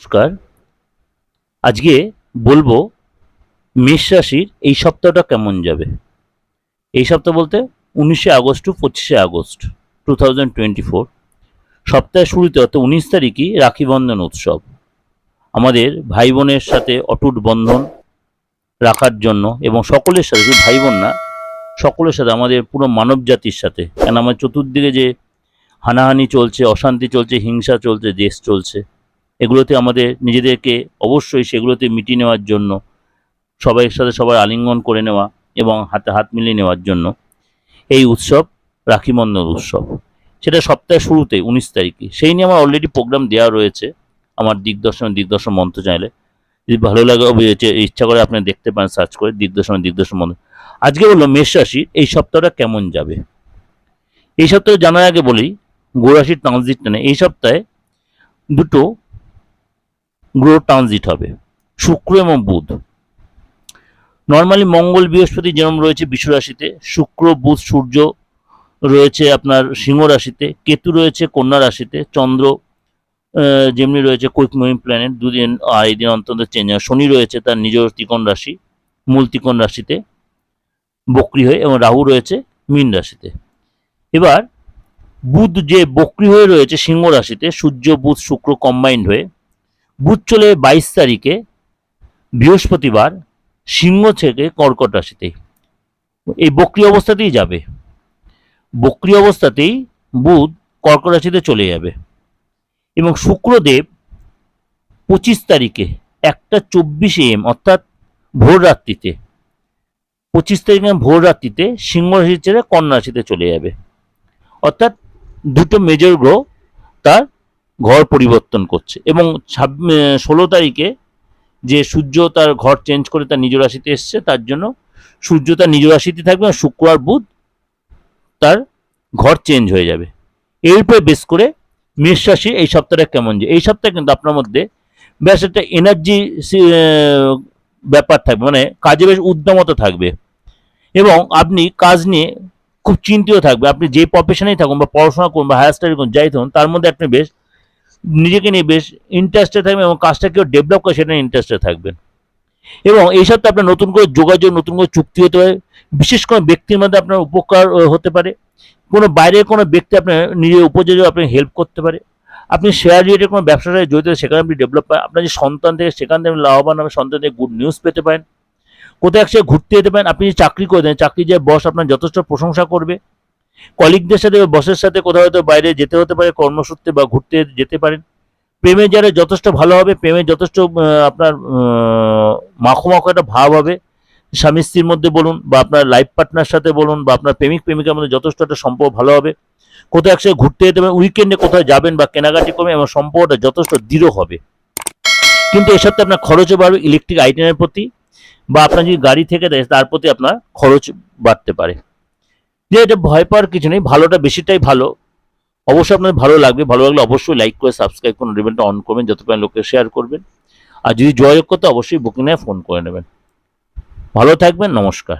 নমস্কার। আজকে বলব মেষ রাশির এই সপ্তাহটা কেমন যাবে? এই সপ্তাহ বলতে উনিশে আগস্ট টু পঁচিশে August two thousand twenty four. সপ্তাহের শুরুতে অর্থাৎ উনিশ তারিখই রাখি বন্ধন উৎসব। আমাদের ভাই বোনের সাথে অটুট বন্ধন রাখার জন্য এবং সকলের সাথে, শুধু ভাই বোন না, সকলের সাথে, আমাদের পুরো মানব জাতির সাথে। কেন? আমার চতুর্দিকে যে হানাহানি চলছে, অশান্তি চলছে, হিংসা চলছে, দেশ চলছে। এগুলোতে আমাদের নিজেদেরকে অবশ্যই সেগুলোতে মিটিয়ে নেওয়ার জন্য সবাইয়ের সাথে সবার আলিঙ্গন করে নেওয়া এবং হাতে হাত মিলিয়ে নেওয়ার জন্য এই উৎসব, রাখি বন্ধন উৎসব। সেটা সপ্তাহের শুরুতে, উনিশ তারিখে। সেই নিয়ে আমার অলরেডি প্রোগ্রাম দেওয়া রয়েছে আমার দিগদর্শন দিগদর্শন মন্ত্র চ্যানেলে যদি ভালো লাগে ইচ্ছা করে আপনি দেখতে পারেন সার্চ করে দিগদর্শন দিগদর্শন মন্ত্র আজকে বলল মেষ রাশি, এই সপ্তাহটা কেমন যাবে? এই সপ্তাহে জানার আগে বলি গোরাশির ট্রানজিট টানে। এই সপ্তাহে দুটো গ্রহ ট্রানজিট হবে। শুক্র এবং বুধ। নর্মালি মঙ্গল বৃহস্পতি যেরকম রয়েছে বিশ্ব রাশিতে, শুক্র, বুধ, সূর্য রয়েছে আপনার সিংহ রাশিতে, কেতু রয়েছে কন্যা রাশিতে, চন্দ্র যেমনি রয়েছে কুইক মুভিং প্ল্যানেট দুদিন আড়াই দিন অন্তত চেঞ্জ হয়। শনি রয়েছে তার নিজ ত্রিকোণ রাশি, মূল ত্রিকোণ রাশিতে বক্রি হয়ে এবং রাহু রয়েছে মীন রাশিতে। এবার বুধ যে বক্রি হয়ে রয়েছে সিংহ রাশিতে, সূর্য, বুধ, শুক্র কম্বাইন্ড হয়ে বুধ চলে বাইশ তারিখে বৃহস্পতিবার সিংহ থেকে কর্কট রাশিতে। এই বক্রি অবস্থাতেই যাবে। বক্রি অবস্থাতেই বুধ কর্কট রাশিতে চলে যাবে এবং শুক্রদেব পঁচিশ তারিখে একটা চব্বিশে এম অর্থাৎ ভোর রাত্রিতে, পঁচিশ তারিখে ভোর রাত্রিতে সিংহ রাশি ছেড়ে কন্যা রাশিতে চলে যাবে। অর্থাৎ দুটো মেজর গ্রহ তার ঘর পরিবর্তন করছে এবং ষোলো তারিখে যে সূর্য তার ঘর চেঞ্জ করে তার নিজ রাশিতে এসছে, তার জন্য সূর্য তার নিজ রাশিতে থাকবে আর শুক্র আর বুধ তার ঘর চেঞ্জ হয়ে যাবে। এর উপরে বেশ করে মেষ রাশি এই সপ্তাহটা কেমন যে, এই সপ্তাহে কিন্তু আপনার মধ্যে বেশ একটা এনার্জি ব্যাপার থাকবে মানে কাজে বেশ উদ্যমতা থাকবে এবং আপনি কাজ নিয়ে খুব চিন্তিত থাকবে। আপনি যে প্রফেশনেই থাকুন বা পড়াশোনা করুন বা হায়ার স্টাডি করুন, যাই থাকুন, তার মধ্যে আপনি বেশ নিজেকে নিয়ে বেশ ইন্টারেস্টে থাকবেন এবং কাজটা কেউ ডেভেলপ করে সেটা ইন্টারেস্টে থাকবেন। এবং এই সপ্তাহে আপনার নতুন করে যোগাযোগ, নতুন করে চুক্তি হতে পারে। বিশেষ কোনো ব্যক্তির মধ্যে আপনার উপকার হতে পারে। কোনো বাইরের কোনো ব্যক্তি আপনার নিজের উপযোগে আপনি হেল্প করতে পারে। আপনি শেয়ার রিলেটেড কোনো ব্যবসার সাথে জড়িত, সেখানে আপনি ডেভেলপ পান আপনার যে সন্তান থেকে, সেখান থেকে লাভবান হবে সন্তান থেকে গুড নিউজ পেতে পারেন। কোথাও একসাথে ঘুরতে যেতে পারেন। আপনি যে চাকরি করে দেন চাকরি যে বস আপনার যথেষ্ট প্রশংসা করবে। কলিগদের সাথে বসের সাথে কোথাও হয়তো বাইরে যেতে হতে পারে, কর্মসূত্রে বা ঘুরতে যেতে পারেন প্রেমে যারা যথেষ্ট ভালো হবে, প্রেমে যথেষ্ট আপনার মাখো মাখো একটা ভাব হবে, স্বামী স্ত্রীর মধ্যে বলুন বা আপনার লাইফ পার্টনার সাথে বলুন বা আপনার প্রেমিক প্রেমিকার মধ্যে যথেষ্ট একটা সম্পর্ক ভালো হবে। কোথাও একসাথে ঘুরতে যেতে পারেন উইকেন্ডে কোথাও যাবেন বা কেনাকাটি করবেন এবং সম্পর্কটা যথেষ্ট দৃঢ় হবে। কিন্তু এর সাথে আপনার খরচও বাড়বে ইলেকট্রিক আইটেমের প্রতি বা আপনার যদি গাড়ি থেকে দেয়, তার প্রতি আপনার খরচ বাড়তে পারে। যে এটা ভয় পাওয়ার কিছু নেই, ভালোটা বেশিটাই ভালো। অবশ্যই আপনাদের ভালো লাগবে। ভালো লাগলে অবশ্যই লাইক করে সাবস্ক্রাইব করুন রিবেলটা অন করবেন, যত পারেন লোকে শেয়ার করবেন। আর যদি যোগাযোগ করতে অবশ্যই বুকিং নিয়ে ফোন করে নেবেন। ভালো থাকবেন, নমস্কার।